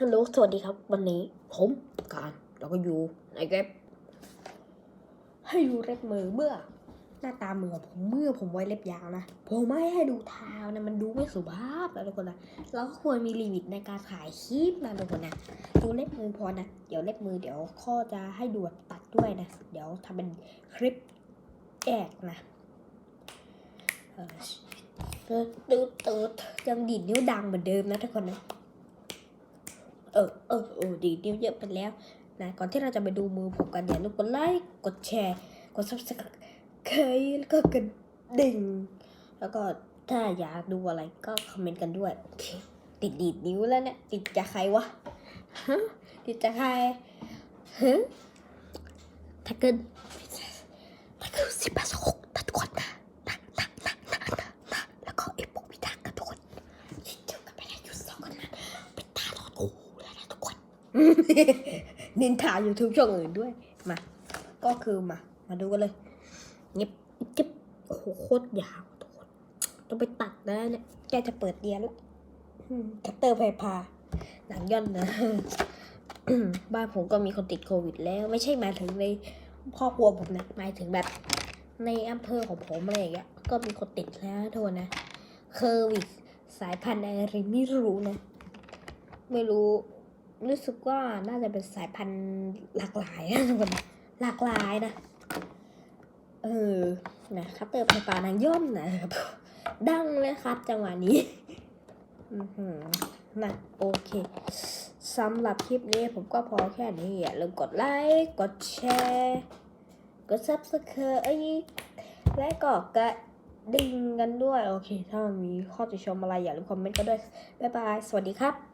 ฮัลโหลสวัสดีครับ วันนี้ผมการเราก็อยู่ในเก็บให้ดูเล็บมือเมื่อ หน้าตามือของผมเมื่อผมไว้เล็บยาวนะ ผมไม่ให้ดูเท้านะมันดูไม่สุภาพนะทุกคนนะเราก็ควรมีลิมิตในการถ่ายคลิปนะทุกคนนะดูเล็บมือพอนะเดี๋ยวเล็บมือเดี๋ยวข้อจะให้ดูตัดด้วยนะ เดี๋ยวทำเป็นคลิปแยกนะเออตืดตืดตืดยังดีดนิ้วดังเหมือนเดิมนะทุกคนนะ เออเออเออดีนิ้วเยอะไปแล้วนะก่อนที่เราจะไปดูมือผมกันอย่าลืมกดไลค์กดแชร์กด subscribe แล้วก็กระดิ่งแล้วก็ถ้าอยากดูอะไรก็คอมเมนต์กันด้วยโอเคติดดีดนิ้วแล้วเนี่ยติดจากใครวะฮะติดจากใครฮะถ้าเกินถ้าเกินสิบแปดหก นินทา YouTube ช่องอื่นด้วย มา ก็คือมา มาดูกันเลยเงียบเก็บโอ้โหโคตรยาวทุกคนต้องไปตัดนะเนี่ยแกจะเปิดเดียนแล้วอืมคัตเตอร์ไฟพา หนังย่อนนะบ้านผมก็มีคนติดโควิดแล้ว ไม่ใช่หมายถึงในครอบครัวผมนะหมายถึงแบบในอำเภอของผมอะไรอย่างเงี้ยก็มีคนติดแล้วโทษนะโควิดสายพันธุ์อะไรไม่รู้นะ ไม่รู้ รู้สึกว่าน่าจะเป็นสายพันธุ์หลากหลายนะทุกคนหลากหลายนะ เออนะคัตเตอร์ไฟฟ้านางย่อมนะครับ ดังเลยครับ จังหวะนี้นะโอเคสำหรับคลิปนี้ผมก็พอแค่นี้อย่าลืมกดไลค์กดแชร์กด subscribe และก็กระดิ่งกันด้วย โอเค ถ้ามีข้อติชมอะไรอย่าลืมคอมเมนต์กันด้วย บ๊ายบาย สวัสดีครับ